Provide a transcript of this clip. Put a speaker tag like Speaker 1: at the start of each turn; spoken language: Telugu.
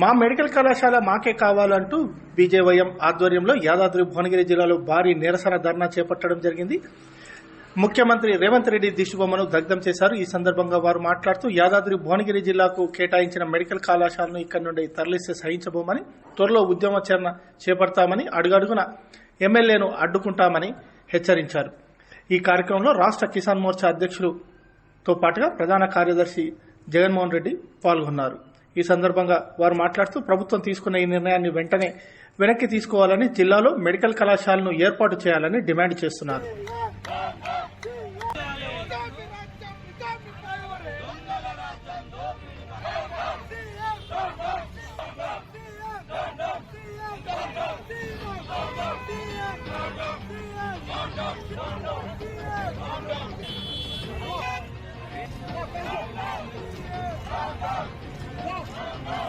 Speaker 1: మా మెడికల్ కళాశాల మాకే కావాలంటూ బీజేవైఎం ఆధ్వర్యంలో యాదాద్రి భువనగిరి జిల్లాలో భారీ నిరసన ధర్నా చేపట్టడం జరిగింది. ముఖ్యమంత్రి రేవంత్ రెడ్డి దిష్టిబొమ్మను దగ్ధం చేశారు. ఈ సందర్భంగా వారు మాట్లాడుతూ యాదాద్రి భువనగిరి జిల్లాకు కేటాయించిన మెడికల్ కళాశాలను ఇక్కడి నుండి తరలిస్తే సహించబోమని త్వరలో ఉద్యమాచరణ చేపడతామని అడుగడుగున ఎమ్మెల్యేను అడ్డుకుంటామని హెచ్చరించారు. ఈ కార్యక్రమంలో రాష్ట్ర కిసాన్ మోర్చా అధ్యక్షులుతో పాటుగా ప్రధాన కార్యదర్శి జగన్మోహన్ రెడ్డి పాల్గొన్నారు. ఈ సందర్భంగా వారు మాట్లాడుతూ ప్రభుత్వం తీసుకున్న ఈ నిర్ణయాన్ని వెంటనే వెనక్కి తీసుకోవాలని జిల్లాలో మెడికల్ కళాశాలను ఏర్పాటు చేయాలని డిమాండ్ చేస్తున్నారు.